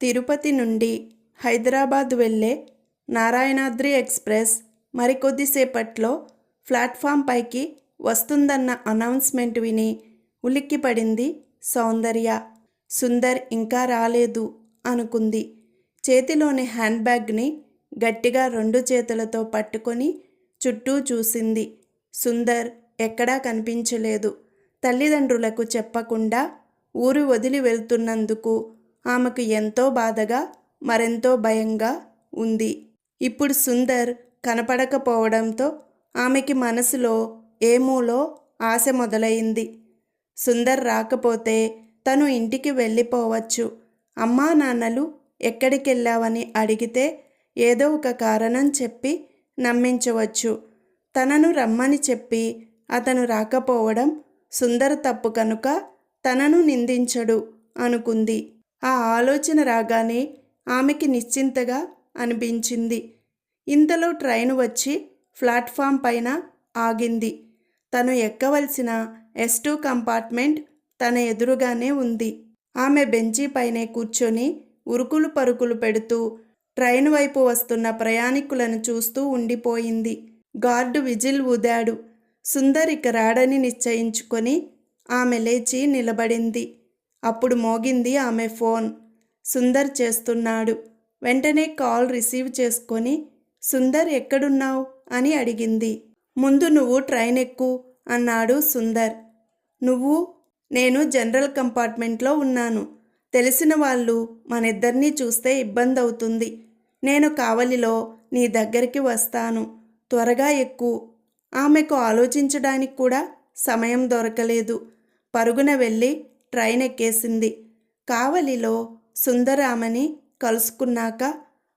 తిరుపతి నుండి హైదరాబాద్ వెళ్ళే Narayanadri express మరికొద్దిసేపట్లో platform పైకి వస్తుందన్న అనౌన్స్మెంట్ విని ఉలిక్కిపడింది సౌందర్య. సుందర్ ఇంకా రాలేదు అనుకుంది. చేతిలోని హ్యాండ్ బ్యాగ్ని గట్టిగా రెండు చేతులతో పట్టుకొని చుట్టూ చూసింది. సుందర్ ఎక్కడా కనిపించలేదు. తల్లిదండ్రులకు చెప్పకుండా ఊరు వదిలి వెళ్తున్నందుకు ఆమెకు ఎంతో బాధగా మరెంతో భయంగా ఉంది. ఇప్పుడు సుందర్ కనపడకపోవడంతో ఆమెకి మనసులో ఏమూలో ఆశ మొదలైంది. సుందర్ రాకపోతే తను ఇంటికి వెళ్ళిపోవచ్చు. అమ్మా నాన్నలు ఎక్కడికెళ్ళావని అడిగితే ఏదో ఒక కారణం చెప్పి నమ్మించవచ్చు. తనను రమ్మని చెప్పి అతను రాకపోవడం సుందర్ తప్పు కనుక తనను నిందించడు అనుకుంది. ఆ ఆలోచన రాగానే ఆమెకి నిశ్చింతగా అనిపించింది. ఇంతలో ట్రైన్ వచ్చి ప్లాట్ఫామ్ పైన ఆగింది. తను ఎక్కవలసిన ఎస్ టూ కంపార్ట్మెంట్ తన ఎదురుగానే ఉంది. ఆమె బెంచి పైనే కూర్చొని ఉరుకులు పరుకులు పెడుతూ ట్రైన్ వైపు వస్తున్న ప్రయాణికులను చూస్తూ ఉండిపోయింది. గార్డు విజిల్ ఊదాడు. సుందరిక రాడని నిశ్చయించుకొని ఆమె లేచి నిలబడింది. అప్పుడు మోగింది ఆమె ఫోన్. సుందర్ చేస్తున్నాడు. వెంటనే కాల్ రిసీవ్ చేసుకొని సుందర్ ఎక్కడున్నావు? అని అడిగింది. ముందు నువ్వు ట్రైన్ ఎక్కు అన్నాడు సుందర్. నువ్వు? నేను జనరల్ కంపార్ట్మెంట్లో ఉన్నాను. తెలిసిన వాళ్ళు మనిద్దరినీ చూస్తే ఇబ్బంది అవుతుంది నేను కావలిలో నీ దగ్గరికి వస్తాను. త్వరగా ఎక్కు. ఆమెకు ఆలోచించడానికి కూడా సమయం దొరకలేదు. పరుగున వెళ్ళి ట్రైన్ ఎక్కేసింది కావలిలో సుందరామని కలుసుకున్నాక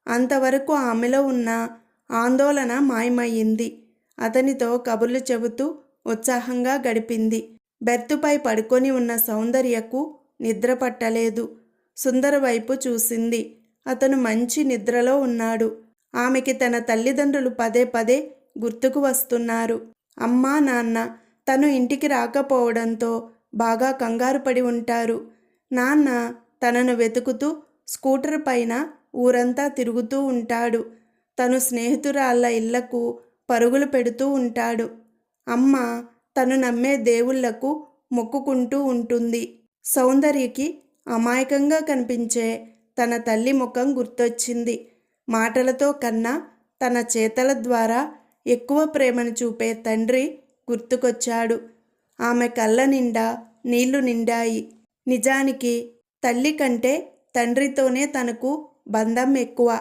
అంతవరకు ఆమెలో ఉన్న ఆందోళన మాయమయ్యింది. అతనితో కబుర్లు చెబుతూ ఉత్సాహంగా గడిపింది. బెర్తుపై పడుకొని ఉన్న సౌందర్యకు నిద్ర పట్టలేదు. సుందర వైపు చూసింది. అతను మంచి నిద్రలో ఉన్నాడు. ఆమెకి తన తల్లిదండ్రులు పదే పదే గుర్తుకు వస్తున్నారు. అమ్మా నాన్న తను ఇంటికి రాకపోవడంతో బాగా కంగారు పడి ఉంటారు. నాన్న తనను వెతుకుతూ స్కూటర్ పైన ఊరంతా తిరుగుతూ ఉంటాడు. తను స్నేహితురాళ్ళ ఇళ్ళకు పరుగులు పెడుతూ ఉంటాడు. అమ్మ తను నమ్మే దేవుళ్ళకు మొక్కుకుంటూ ఉంటుంది. సౌందర్యకి అమాయకంగా కనిపించే తన తల్లి ముఖం గుర్తొచ్చింది. మాటలతో కన్నా తన చేతల ద్వారా ఎక్కువ ప్రేమను చూపే తండ్రి గుర్తుకొచ్చాడు. ఆమె కళ్ళ నిండా నీళ్ళు నిండాయి. నిజానికి తల్లి కంటే తండ్రితోనే తనకు బంధం ఎక్కువ.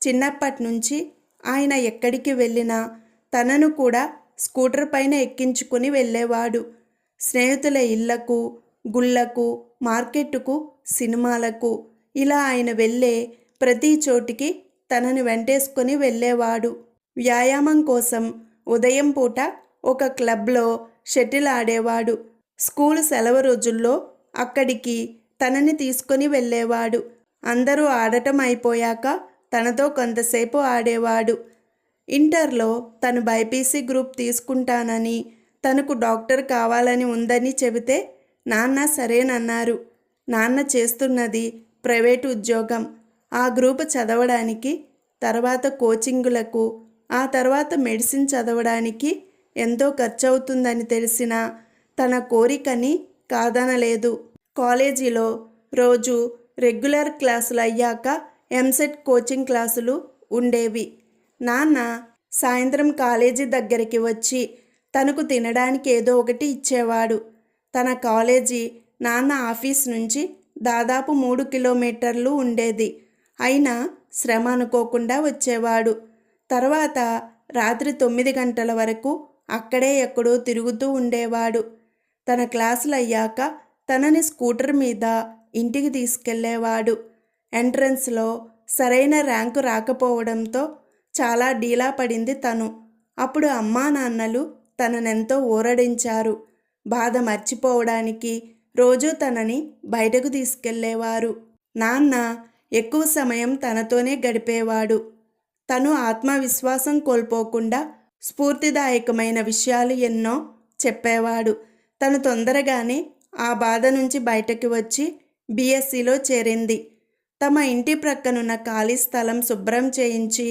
చిన్నప్పటి నుంచి ఆయన ఎక్కడికి వెళ్ళినా తనను కూడా స్కూటర్ పైన ఎక్కించుకుని వెళ్ళేవాడు. స్నేహితుల ఇళ్ళకు గుళ్ళకు మార్కెట్టుకు సినిమాలకు ఇలా ఆయన వెళ్ళే ప్రతి చోటికి తనని వెంటేసుకొని వెళ్ళేవాడు. వ్యాయామం కోసం ఉదయం పూట ఒక క్లబ్లో షటిల్ ఆడేవాడు స్కూల్ సెలవు రోజుల్లో అక్కడికి తనని తీసుకొని వెళ్ళేవాడు. అందరూ ఆడటం అయిపోయాక తనతో కొంతసేపు ఆడేవాడు. ఇంటర్లో తను బైపీసీ గ్రూప్ తీసుకుంటానని తనకు డాక్టర్ కావాలని ఉందని చెబితే నాన్న సరేనన్నారు. నాన్న చేస్తున్నది ప్రైవేటు ఉద్యోగం. ఆ గ్రూప్ చదవడానికి తర్వాత కోచింగులకు ఆ తర్వాత మెడిసిన్ చదవడానికి ఎంతో ఖర్చవుతుందని తెలిసినా తెలిసిన తన కోరికని కాదనలేదు. కాలేజీలో రోజు రెగ్యులర్ క్లాసులు అయ్యాక ఎంసెట్ కోచింగ్ క్లాసులు ఉండేవి. నాన్న సాయంత్రం కాలేజీ దగ్గరికి వచ్చి తనకు తినడానికి ఏదో ఒకటి ఇచ్చేవాడు. తన కాలేజీ నాన్న ఆఫీస్ నుంచి దాదాపు మూడు కిలోమీటర్లు ఉండేది. అయినా శ్రమ అనుకోకుండా వచ్చేవాడు. తర్వాత రాత్రి తొమ్మిది గంటల వరకు అక్కడే ఎక్కడో తిరుగుతూ ఉండేవాడు. తన క్లాసులు అయ్యాక తనని స్కూటర్ మీద ఇంటికి తీసుకెళ్ళేవాడు ఎంట్రన్స్లో సరైన ర్యాంకు రాకపోవడంతో చాలా డీలా పడింది తను. అప్పుడు అమ్మా నాన్నలు తననెంతో ఊరడించారు. బాధ మర్చిపోవడానికి రోజూ తనని బయటకు తీసుకెళ్ళేవారు నాన్న ఎక్కువ సమయం తనతోనే గడిపేవాడు. తను ఆత్మవిశ్వాసం కోల్పోకుండా స్ఫూర్తిదాయకమైన విషయాలు ఎన్నో చెప్పేవాడు. తను తొందరగానే ఆ బాధ నుంచి బయటకు వచ్చి బీఎస్సీలో చేరింది. తమ ఇంటి ప్రక్కనున్న ఖాళీ స్థలం శుభ్రం చేయించి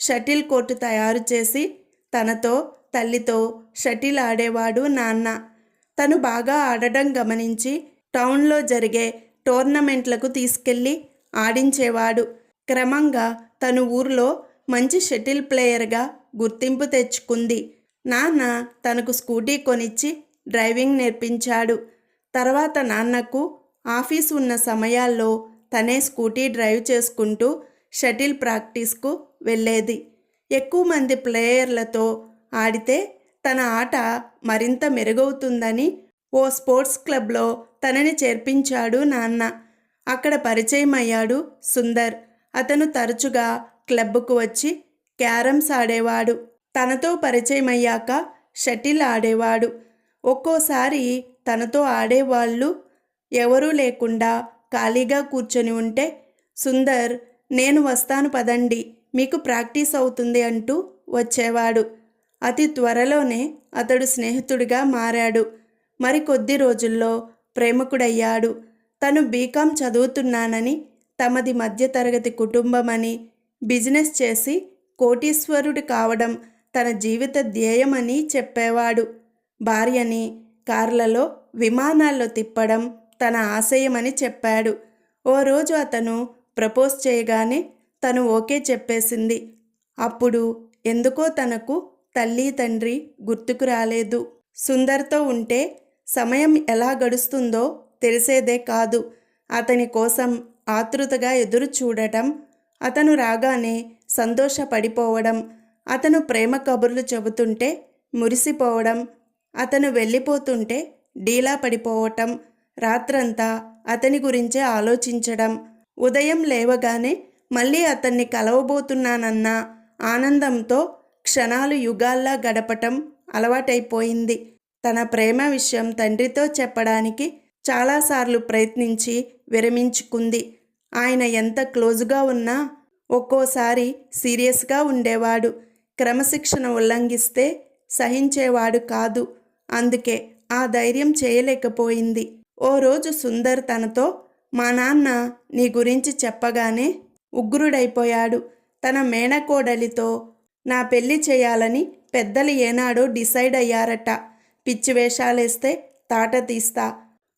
షటిల్ కోర్టు తయారు చేసి తనతో తల్లితో షటిల్ ఆడేవాడు నాన్న. తను బాగా ఆడడం గమనించి టౌన్లో జరిగే టోర్నమెంట్లకు తీసుకెళ్ళి ఆడించేవాడు. క్రమంగా తను ఊర్లో మంచి షటిల్ ప్లేయర్గా గుర్తింపు తెచ్చుకుంది. నాన్న తనకు స్కూటీ కొనిచ్చి డ్రైవింగ్ నేర్పించాడు. తర్వాత నాన్నకు ఆఫీస్ ఉన్న సమయాల్లో తనే స్కూటీ డ్రైవ్ చేసుకుంటూ షటిల్ ప్రాక్టీస్కు వెళ్ళేది. ఎక్కువ మంది ప్లేయర్లతో ఆడితే తన ఆట మరింత మెరుగవుతుందని ఓ స్పోర్ట్స్ క్లబ్లో తనని చేర్పించాడు నాన్న. అక్కడ పరిచయం అయ్యాడు సుందర్. అతను తరచుగా క్లబ్కు వచ్చి క్యారమ్స్ ఆడేవాడు. తనతో పరిచయం అయ్యాక షటిల్ ఆడేవాడు. ఒక్కోసారి తనతో ఆడేవాళ్ళు ఎవరూ లేకుండా ఖాళీగా కూర్చొని ఉంటే సుందర్ నేను వస్తాను పదండి మీకు ప్రాక్టీస్ అవుతుంది అంటూ వచ్చేవాడు. అతి త్వరలోనే అతడు స్నేహితుడిగా మారాడు. మరి కొద్ది రోజుల్లో ప్రేమకుడయ్యాడు. తను బీకాం చదువుతున్నానని తమది మధ్యతరగతి కుటుంబమని బిజినెస్ చేసి కోటీశ్వరుడు కావడం తన జీవిత ధ్యేయమని చెప్పేవాడు. భార్యని కార్లలో విమానాల్లో తిప్పడం తన ఆశయమని చెప్పాడు. ఓ రోజు అతను ప్రపోజ్ చేయగానే తను ఓకే చెప్పేసింది. అప్పుడు ఎందుకో తనకు తల్లి తండ్రి గుర్తుకు రాలేదు. సుందర్తో ఉంటే సమయం ఎలా గడుస్తుందో తెలిసేదే కాదు. అతని కోసం ఆతృతగా ఎదురు చూడటం అతను రాగానే సంతోషపడిపోవడం అతను ప్రేమ కబుర్లు చెబుతుంటే మురిసిపోవడం అతను వెళ్ళిపోతుంటే డీలా పడిపోవటం రాత్రంతా అతని గురించే ఆలోచించడం ఉదయం లేవగానే మళ్ళీ అతన్ని కలవబోతున్నానన్న ఆనందంతో క్షణాలు యుగాల్లా గడపటం అలవాటైపోయింది. తన ప్రేమ విషయం తండ్రితో చెప్పడానికి చాలాసార్లు ప్రయత్నించి విరమించుకుంది. ఆయన ఎంత క్లోజుగా ఉన్నా ఒక్కోసారి సీరియస్గా ఉండేవాడు. క్రమశిక్షణ ఉల్లంఘిస్తే సహించేవాడు కాదు. అందుకే ఆ ధైర్యం చేయలేకపోయింది. ఓ రోజు సుందర్ తనతో మా నాన్న నీ గురించి చెప్పగానే ఉగ్రుడైపోయాడు. తన మేనకోడలితో నా పెళ్ళి చేయాలని పెద్దలు ఏనాడో డిసైడ్ అయ్యారట. పిచ్చి వేషాలేస్తే తాట తీస్తా.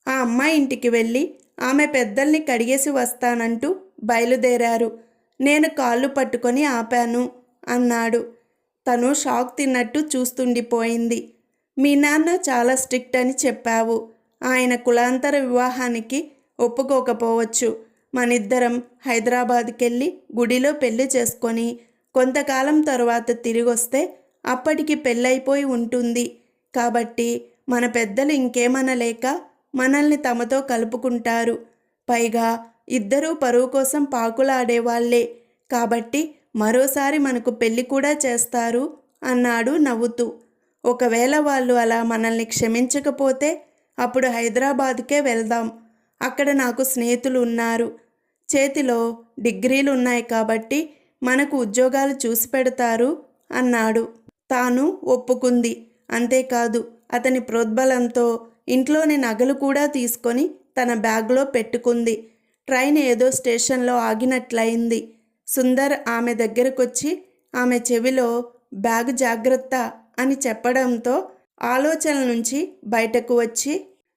ఆ అమ్మాయి ఇంటికి వెళ్ళి ఆమె పెద్దల్ని కడిగేసి వస్తానంటూ బయలుదేరారు. నేను కాళ్ళు పట్టుకొని ఆపాను అన్నాడు. తను షాక్ తిన్నట్టు చూస్తుండిపోయింది. మీ నాన్న చాలా స్ట్రిక్ట్ అని చెప్పావు. ఆయన కులాంతర వివాహానికి ఒప్పుకోకపోవచ్చు. మనిద్దరం హైదరాబాద్కి వెళ్ళి గుడిలో పెళ్ళి చేసుకొని కొంతకాలం తరువాత తిరిగొస్తే అప్పటికి పెళ్ళైపోయి ఉంటుంది. కాబట్టి మన పెద్దలు ఇంకేమనలేక మనల్ని తమతో కలుపుకుంటారు. పైగా ఇద్దరూ పరువు కోసం పాకులాడేవాళ్ళే. కాబట్టి మరోసారి మనకు పెళ్ళి కూడా చేస్తారు అన్నాడు నవ్వుతూ. ఒకవేళ వాళ్ళు అలా మనల్ని క్షమించకపోతే అప్పుడు హైదరాబాద్కే వెళ్దాం. అక్కడ నాకు స్నేహితులు ఉన్నారు. చేతిలో డిగ్రీలు ఉన్నాయి కాబట్టి మనకు ఉద్యోగాలు చూసి పెడతారు అన్నాడు. తాను ఒప్పుకుంది. అంతేకాదు అతని ప్రోద్బలంతో ఇంట్లోని నగలు కూడా తీసుకొని తన బ్యాగ్లో పెట్టుకుంది. ట్రైన్ ఏదో స్టేషన్లో ఆగినట్లయింది. సుందర్ ఆమె దగ్గరకొచ్చి ఆమె చెవిలో బ్యాగ్ జాగ్రత్త అని చెప్పడంతో ఆలోచన నుంచి బయటకు వచ్చి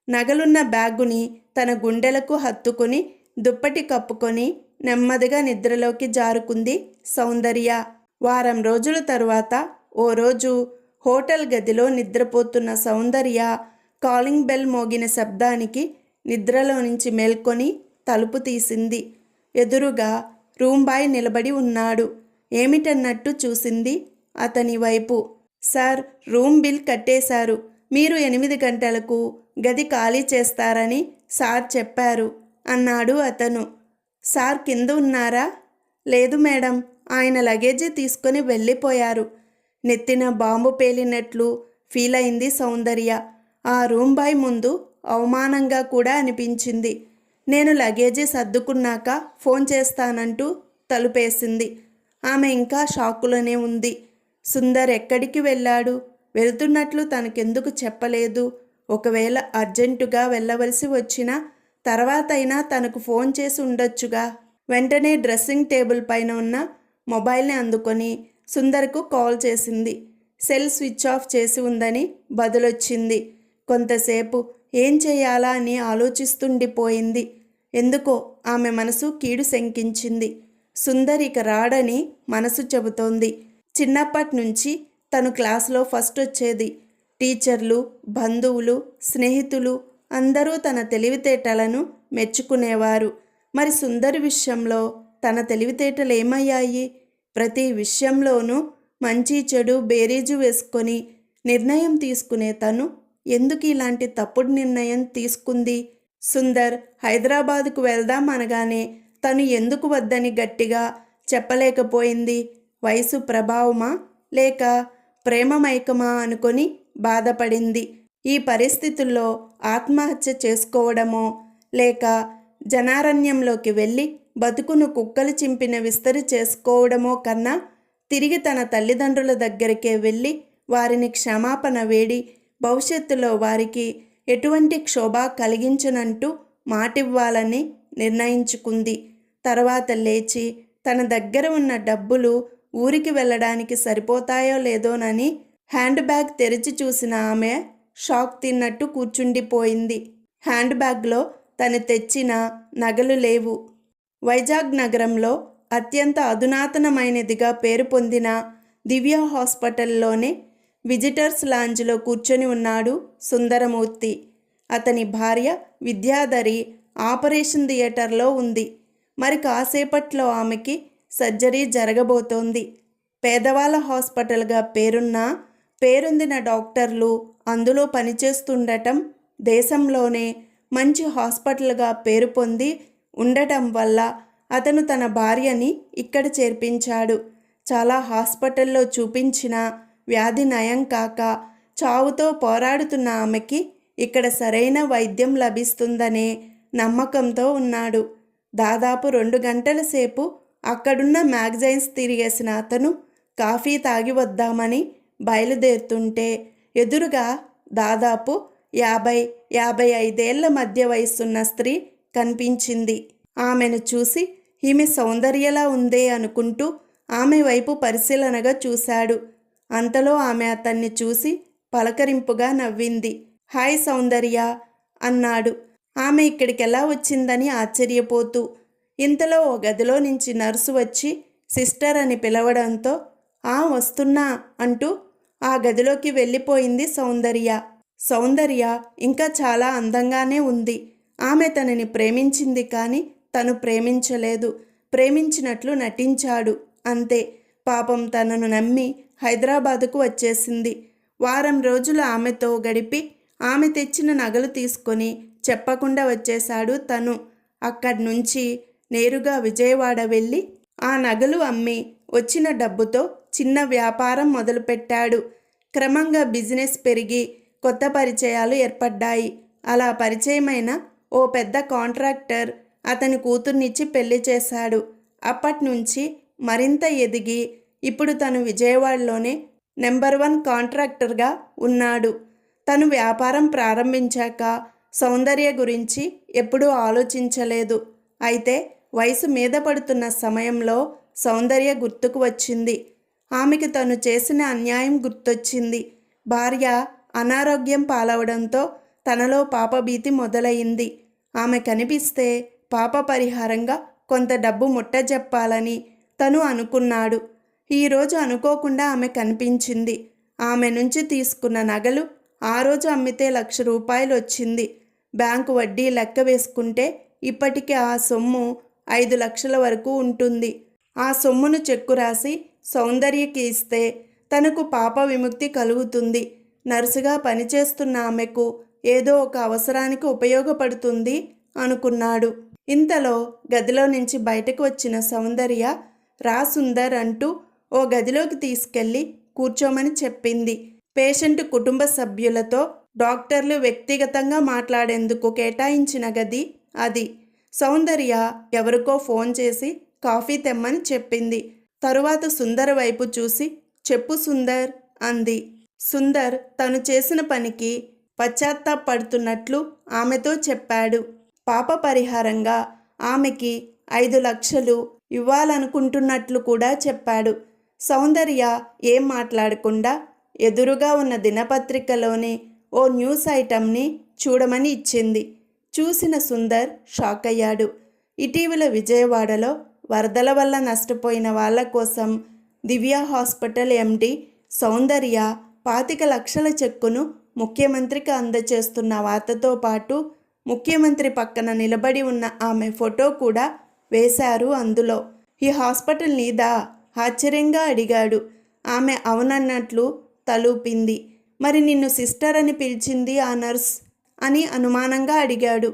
నగలున్న బ్యాగుని తన గుండెలకు హత్తుకుని దుప్పటి కప్పుకొని నెమ్మదిగా నిద్రలోకి జారుకుంది సౌందర్య. వారం రోజుల తరువాత ఓ రోజు హోటల్ గదిలో నిద్రపోతున్న సౌందర్య కాలింగ్ బెల్ మోగిన శబ్దానికి నిద్రలో నుంచి మేల్కొని తలుపు తీసింది. ఎదురుగా రూమ్ బాయ్ నిలబడి ఉన్నాడు. ఏమిటన్నట్టు చూసింది అతని వైపు. సార్ రూమ్ బిల్ కట్టేశారు. మీరు ఎనిమిది గంటలకు గది ఖాళీ చేస్తారని సార్ చెప్పారు అన్నాడు అతను. సార్ కింద ఉన్నారా? లేదు మేడం ఆయన లగేజీ తీసుకొని వెళ్ళిపోయారు. నెత్తిన బాంబు పేలినట్లు ఫీల్ అయింది సౌందర్య. ఆ రూమ్ బాయ్ ముందు అవమానంగా కూడా అనిపించింది. నేను లగేజీ సర్దుకున్నాక ఫోన్ చేస్తానంటూ తలుపేసింది. ఆమె ఇంకా షాకులోనే ఉంది. సుందర్ ఎక్కడికి వెళ్ళాడు? వెళ్తున్నట్లు తనకెందుకు చెప్పలేదు. ఒకవేళ అర్జెంటుగా వెళ్ళవలసి వచ్చినా తర్వాతైనా తనకు ఫోన్ చేసి ఉండొచ్చుగా. వెంటనే డ్రెస్సింగ్ టేబుల్ పైన ఉన్న మొబైల్ని అందుకొని సుందర్కు కాల్ చేసింది. సెల్ స్విచ్ ఆఫ్ చేసి ఉందని బదులొచ్చింది. కొంతసేపు ఏం చేయాలా అని ఆలోచిస్తుండిపోయింది. ఎందుకో ఆమె మనసు కీడు శంకించింది. సుందరిక రాడని మనసు చెబుతోంది. చిన్నప్పటి నుంచి తను క్లాసులో ఫస్ట్ వచ్చేది. టీచర్లు బంధువులు స్నేహితులు అందరూ తన తెలివితేటలను మెచ్చుకునేవారు. మరి సుందరి విషయంలో తన తెలివితేటలు ఏమయ్యాయి? ప్రతి విషయంలోనూ మంచి చెడు బేరీజు వేసుకొని నిర్ణయం తీసుకునే తను ఎందుకు ఇలాంటి తప్పుడు నిర్ణయం తీసుకుంది? సుందర్ హైదరాబాదుకు వెళ్దాం అనగానే తను ఎందుకు వద్దని గట్టిగా చెప్పలేకపోయింది. వయసు ప్రభావమా? లేక ప్రేమమైకమా అనుకొని బాధపడింది. ఈ పరిస్థితుల్లో ఆత్మహత్య చేసుకోవడమో లేక జనారణ్యంలోకి వెళ్ళి బతుకును కుక్కలు చింపిన విస్తరి చేసుకోవడమో కన్నా తిరిగి తన తల్లిదండ్రుల దగ్గరికే వెళ్ళి వారిని క్షమాపణ వేడి భవిష్యత్తులో వారికి ఎటువంటి క్షోభ కలిగించనంటూ మాటివ్వాలని నిర్ణయించుకుంది. తర్వాత లేచి తన దగ్గర ఉన్న డబ్బులు ఊరికి వెళ్ళడానికి సరిపోతాయో లేదోనని హ్యాండ్ బ్యాగ్ తెరిచి చూసిన ఆమె షాక్ తిన్నట్టు కూర్చుండిపోయింది. హ్యాండ్ బ్యాగ్లో తను తెచ్చిన నగలు లేవు. వైజాగ్ నగరంలో అత్యంత అధునాతనమైనదిగా పేరు పొందిన దివ్య హాస్పిటల్లోనే విజిటర్స్ లాంజ్లో కూర్చొని ఉన్నాడు సుందరమూర్తి. అతని భార్య విద్యాధరి ఆపరేషన్ థియేటర్లో ఉంది. మరి కాసేపట్లో ఆమెకి సర్జరీ జరగబోతోంది. పేదవాళ్ళ హాస్పిటల్గా పేరున్న పేరొందిన డాక్టర్లు అందులో పనిచేస్తుండటం దేశంలోనే మంచి హాస్పిటల్గా పేరు పొంది ఉండటం వల్ల అతను తన భార్యని ఇక్కడ చేర్పించాడు. చాలా హాస్పిటల్లో చూపించిన వ్యాధి నయం కాక చావుతో పోరాడుతున్న ఆమెకి ఇక్కడ సరైన వైద్యం లభిస్తుందనే నమ్మకంతో ఉన్నాడు. దాదాపు రెండు గంటల సేపు అక్కడున్న మ్యాగజైన్స్ తిరిగేసిన అతను కాఫీ తాగి వద్దామని బయలుదేరుతుంటే ఎదురుగా దాదాపు యాభై యాభై ఐదేళ్ళ మధ్య వయసున్న స్త్రీ కనిపించింది. ఆమెను చూసి ఈమె సౌందర్యలా ఉందే అనుకుంటూ ఆమె వైపు పరిశీలనగా చూశాడు. అంతలో ఆమె అతన్ని చూసి పలకరింపుగా నవ్వింది. హాయ్ సౌందర్య అన్నాడు. ఆమె ఇక్కడికి ఎలా వచ్చిందని ఆశ్చర్యపోతూ ఇంతలో ఓ గదిలో నుంచి నర్సు వచ్చి సిస్టర్ అని పిలవడంతో ఆ వస్తున్నా అంటూ ఆ గదిలోకి వెళ్ళిపోయింది సౌందర్య. సౌందర్య ఇంకా చాలా అందంగానే ఉంది. ఆమె తనని ప్రేమించింది కానీ తను ప్రేమించలేదు. ప్రేమించినట్లు నటించాడు. అంతే. పాపం తనను నమ్మి హైదరాబాదుకు వచ్చేసింది. వారం రోజులు ఆమెతో గడిపి ఆమె తెచ్చిన నగలు తీసుకొని చెప్పకుండా వచ్చేశాడు తను. అక్కడి నుంచి నేరుగా విజయవాడ వెళ్ళి ఆ నగలు అమ్మి వచ్చిన డబ్బుతో చిన్న వ్యాపారం మొదలుపెట్టాడు. క్రమంగా బిజినెస్ పెరిగి కొత్త పరిచయాలు ఏర్పడ్డాయి. అలా పరిచయమైన ఓ పెద్ద కాంట్రాక్టర్ అతని కూతుర్నిచ్చి పెళ్ళి చేశాడు. అప్పటి నుంచి మరింత ఎదిగి ఇప్పుడు తను విజయవాడలోనే నెంబర్ వన్ కాంట్రాక్టర్గా ఉన్నాడు. తను వ్యాపారం ప్రారంభించాక సౌందర్య గురించి ఎప్పుడూ ఆలోచించలేదు. అయితే వయసు మీద పడుతున్న సమయంలో సౌందర్య గుర్తుకు వచ్చింది. ఆమెకి తను చేసిన అన్యాయం గుర్తొచ్చింది. భార్య అనారోగ్యం పాలవడంతో తనలో పాపభీతి మొదలయింది ఆమె కనిపిస్తే పాప పరిహారంగా కొంత డబ్బు ముట్టజెప్పాలని తను అనుకున్నాడు. ఈరోజు అనుకోకుండా ఆమె కనిపించింది. ఆమె నుంచి తీసుకున్న నగలు ఆ రోజు అమ్మితే లక్ష రూపాయలు వచ్చింది. బ్యాంకు వడ్డీ లెక్క వేసుకుంటే ఇప్పటికే ఆ సొమ్ము ఐదు లక్షల వరకు ఉంటుంది. ఆ సొమ్మును చెక్కు రాసి సౌందర్యకి ఇస్తే తనకు పాప విముక్తి కలుగుతుంది. నర్సుగా పనిచేస్తున్న ఆమెకు ఏదో ఒక అవసరానికి ఉపయోగపడుతుంది అనుకున్నాడు. ఇంతలో గదిలో నుంచి బయటకు వచ్చిన సౌందర్య రాసుందర్ అంటూ ఓ గదిలోకి తీసుకెళ్ళి కూర్చోమని చెప్పింది. పేషెంట్ కుటుంబ సభ్యులతో డాక్టర్లు వ్యక్తిగతంగా మాట్లాడేందుకు కేటాయించిన గది అది. సౌందర్య ఎవరికో ఫోన్ చేసి కాఫీ తెమ్మని చెప్పింది. తరువాత సుందర్ వైపు చూసి చెప్పు సుందర్ అంది. సుందర్ తను చేసిన పనికి పశ్చాత్తాపడుతున్నట్లు ఆమెతో చెప్పాడు. పాప పరిహారంగా ఆమెకి ఐదు లక్షలు ఇవ్వాలనుకుంటున్నట్లు కూడా చెప్పాడు. సౌందర్య ఏం మాట్లాడకుండా ఎదురుగా ఉన్న దినపత్రికలోని ఓ న్యూస్ ఐటమ్ని చూడమని ఇచ్చింది. చూసిన సుందర్ షాక్ అయ్యాడు ఇటీవల విజయవాడలో వరదల వల్ల నష్టపోయిన వాళ్ళ కోసం దివ్య హాస్పిటల్ ఎండి సౌందర్య పాతిక లక్షల చెక్కును ముఖ్యమంత్రికి అందచేస్తున్న వార్తతో పాటు ముఖ్యమంత్రి పక్కన నిలబడి ఉన్న ఆమె ఫోటో కూడా వేశారు అందులో. ఈ హాస్పిటల్ నీదా? ఆశ్చర్యంగా అడిగాడు. ఆమె అవునన్నట్లు తలూపింది. మరి నిన్ను సిస్టర్ అని పిలిచింది ఆ నర్స్? అని అనుమానంగా అడిగాడు.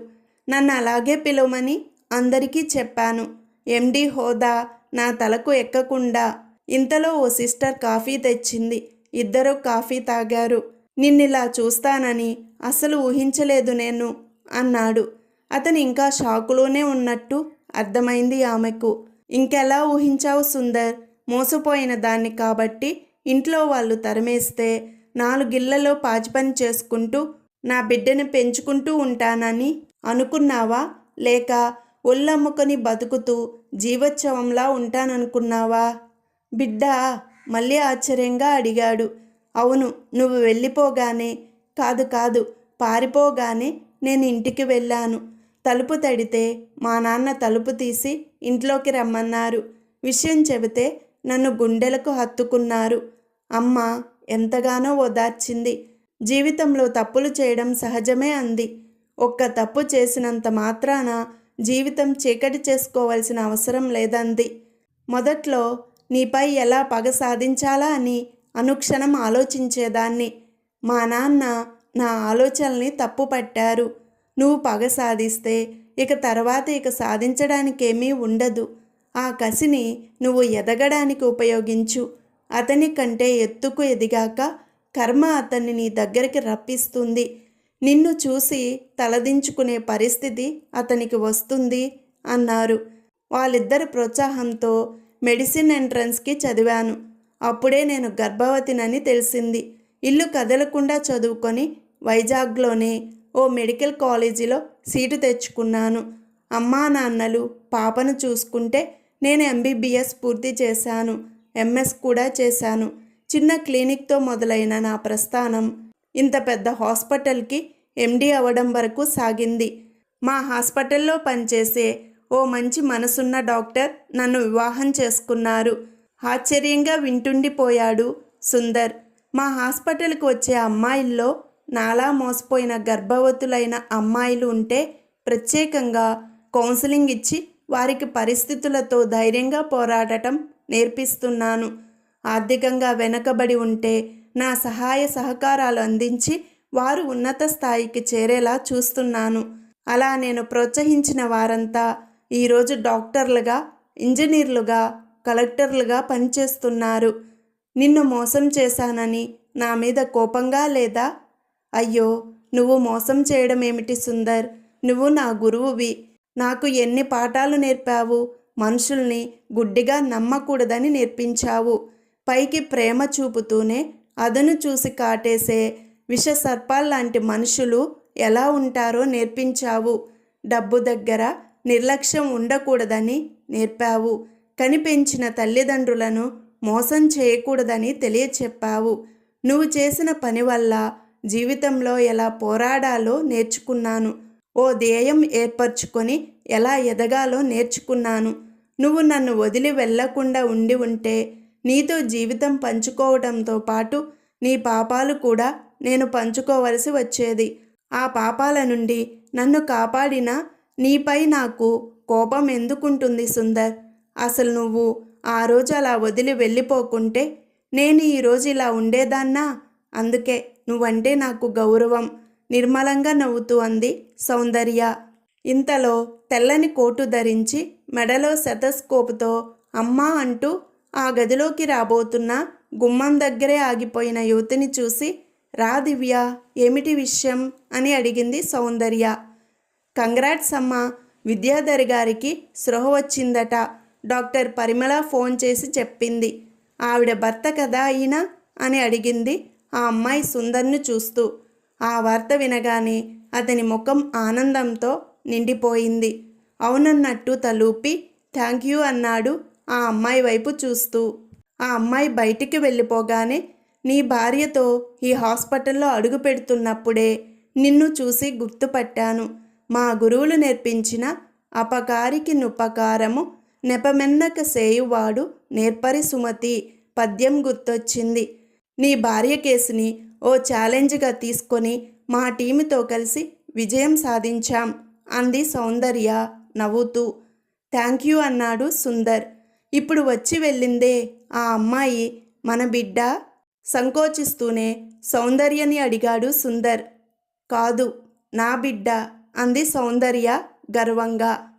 నన్ను అలాగే పిలవమని అందరికీ చెప్పాను. ఎండి హోదా నా తలకు ఎక్కకుండా. ఇంతలో ఓ సిస్టర్ కాఫీ తెచ్చింది. ఇద్దరూ కాఫీ తాగారు. నిన్నిలా చూస్తానని అసలు ఊహించలేదు నేను అన్నాడు. అతను ఇంకా షాకులోనే ఉన్నట్టు అర్థమైంది ఆమెకు. ఇంకెలా ఊహించావు సుందర్? మోసపోయిన దాన్ని కాబట్టి ఇంట్లో వాళ్ళు తరిమేస్తే నాలుగిళ్ళలో పాచిపని చేసుకుంటూ నా బిడ్డని పెంచుకుంటూ ఉంటానని అనుకున్నావా? లేక ఒళ్ళమ్ముకొని బతుకుతూ జీవోత్సవంలా ఉంటాననుకున్నావా? బిడ్డ మళ్ళీ ఆశ్చర్యంగా అడిగాడు. అవును నువ్వు వెళ్ళిపోగానే కాదు కాదు పారిపోగానే నేను ఇంటికి వెళ్ళాను. తలుపు తడితే మా నాన్న తలుపు తీసి ఇంట్లోకి రమ్మన్నారు. విషయం చెబితే నన్ను గుండెలకు హత్తుకున్నారు. అమ్మ ఎంతగానో ఓదార్చింది. జీవితంలో తప్పులు చేయడం సహజమే అంది. ఒక్క తప్పు చేసినంత మాత్రాన జీవితం చీకటి చేసుకోవాల్సిన అవసరం లేదంది. మొదట్లో నీపై ఎలా పగ సాధించాలా అని అనుక్షణం ఆలోచించేదాన్ని. మా నాన్న నా ఆలోచనల్ని తప్పు పట్టారు. నువ్వు పగ సాధిస్తే ఇక తర్వాత ఇక సాధించడానికేమీ ఉండదు. ఆ కసిని నువ్వు ఎదగడానికి ఉపయోగించు. అతని కంటే ఎత్తుకు ఎదిగాక కర్మ అతన్ని నీ దగ్గరికి రప్పిస్తుంది. నిన్ను చూసి తలదించుకునే పరిస్థితి అతనికి వస్తుంది అన్నారు. వాళ్ళిద్దరి ప్రోత్సాహంతో మెడిసిన్ ఎంట్రన్స్కి చదివాను. అప్పుడే నేను గర్భవతినని తెలిసింది. ఇల్లు కదలకుండా చదువుకొని వైజాగ్లోనే ఓ మెడికల్ కాలేజీలో సీటు తెచ్చుకున్నాను. అమ్మా నాన్నలు పాపను చూసుకుంటే నేను ఎంబీబీఎస్ పూర్తి చేశాను. ఎంఎస్ కూడా చేశాను. చిన్న క్లినిక్తో మొదలైన నా ప్రస్థానం. ఇంత పెద్ద హాస్పిటల్కి ఎండి అవ్వడం వరకు సాగింది. మా హాస్పిటల్లో పనిచేసే ఓ మంచి మనసున్న డాక్టర్ నన్ను వివాహం చేసుకున్నారు. ఆశ్చర్యంగా వింటుండిపోయాడు సుందర్. మా హాస్పిటల్కి వచ్చే అమ్మాయిల్లో నాలా మోసపోయిన గర్భవతులైన అమ్మాయిలు ఉంటే ప్రత్యేకంగా కౌన్సిలింగ్ ఇచ్చి వారికి పరిస్థితులతో ధైర్యంగా పోరాడటం నేర్పిస్తున్నాను. ఆర్థికంగా వెనకబడి ఉంటే నా సహాయ సహకారాలు అందించి వారు ఉన్నత స్థాయికి చేరేలా చూస్తున్నాను. అలా నేను ప్రోత్సహించిన వారంతా ఈరోజు డాక్టర్లుగా ఇంజనీర్లుగా కలెక్టర్లుగా పనిచేస్తున్నారు. నిన్ను మోసం చేశానని నా మీద కోపంగా లేదా? అయ్యో నువ్వు మోసం చేయడం ఏమిటి సుందర్? నువ్వు నా గురువువి. నాకు ఎన్ని పాఠాలు నేర్పావు? మనుషుల్ని గుడ్డిగా నమ్మకూడదని నేర్పించావు. పైకి ప్రేమ చూపుతూనే అదను చూసి కాటేసే విష సర్పాల్లాంటి మనుషులు ఎలా ఉంటారో నేర్పించావు. డబ్బు దగ్గర నిర్లక్ష్యం ఉండకూడదని నేర్పావు. కనిపించిన తల్లిదండ్రులను మోసం చేయకూడదని తెలియచెప్పావు. నువ్వు చేసిన పని వల్ల జీవితంలో ఎలా పోరాడాలో నేర్చుకున్నాను. ఓ ధ్యేయం ఏర్పరచుకొని ఎలా ఎదగాలో నేర్చుకున్నాను. నువ్వు నన్ను వదిలి వెళ్ళకుండా ఉండి ఉంటే నీతో జీవితం పంచుకోవడంతో పాటు నీ పాపాలు కూడా నేను పంచుకోవలసి వచ్చేది. ఆ పాపాల నుండి నన్ను కాపాడిన నీపై నాకు కోపం ఎందుకుంటుంది సుందర్? అసలు నువ్వు ఆ రోజు అలా వదిలి వెళ్ళిపోకుంటే నేను ఈరోజు ఇలా ఉండేదాన్నా? అందుకే నువ్వంటే నాకు గౌరవం. నిర్మలంగా నవ్వుతూ అంది సౌందర్య. ఇంతలో తెల్లని కోటు ధరించి మెడలో శతస్కోపుతో అమ్మా అంటూ ఆ గదిలోకి రాబోతున్న గుమ్మం దగ్గరే ఆగిపోయిన యువతిని చూసి రా దివ్య ఏమిటి విషయం? అని అడిగింది సౌందర్య. కంగ్రాట్స్ అమ్మ విద్యాధర్ గారికి స్పృహ వచ్చిందట. డాక్టర్ పరిమళ ఫోన్ చేసి చెప్పింది. ఆవిడ భర్త కదా అయినా? అని అడిగింది ఆ అమ్మాయి సుందర్ను చూస్తూ. ఆ వార్త వినగానే అతని ముఖం ఆనందంతో నిండిపోయింది. అవునన్నట్టు తలూపి థ్యాంక్ యూ అన్నాడు ఆ అమ్మాయి వైపు చూస్తూ. ఆ అమ్మాయి బయటికి వెళ్ళిపోగానే నీ భార్యతో ఈ హాస్పిటల్లో అడుగు పెడుతున్నప్పుడే నిన్ను చూసి గుర్తుపట్టాను. మా గురువులు నేర్పించిన అపకారికి నుపకారము నెపమెన్నక సేయువాడు నేర్పరి సుమతి పద్యం గుర్తొచ్చింది. నీ భార్య కేసుని ఓ ఛాలెంజ్గా తీసుకొని మా టీముతో కలిసి విజయం సాధించాం. అంది సౌందర్య నవ్వుతూ. థ్యాంక్ యూ అన్నాడు సుందర్. ఇప్పుడు వచ్చి వెళ్ళిందే ఆ అమ్మాయి మన బిడ్డ? సంకోచిస్తూనే సౌందర్యని అడిగాడు సుందర్. కాదు నా బిడ్డ అంది సౌందర్య గర్వంగా.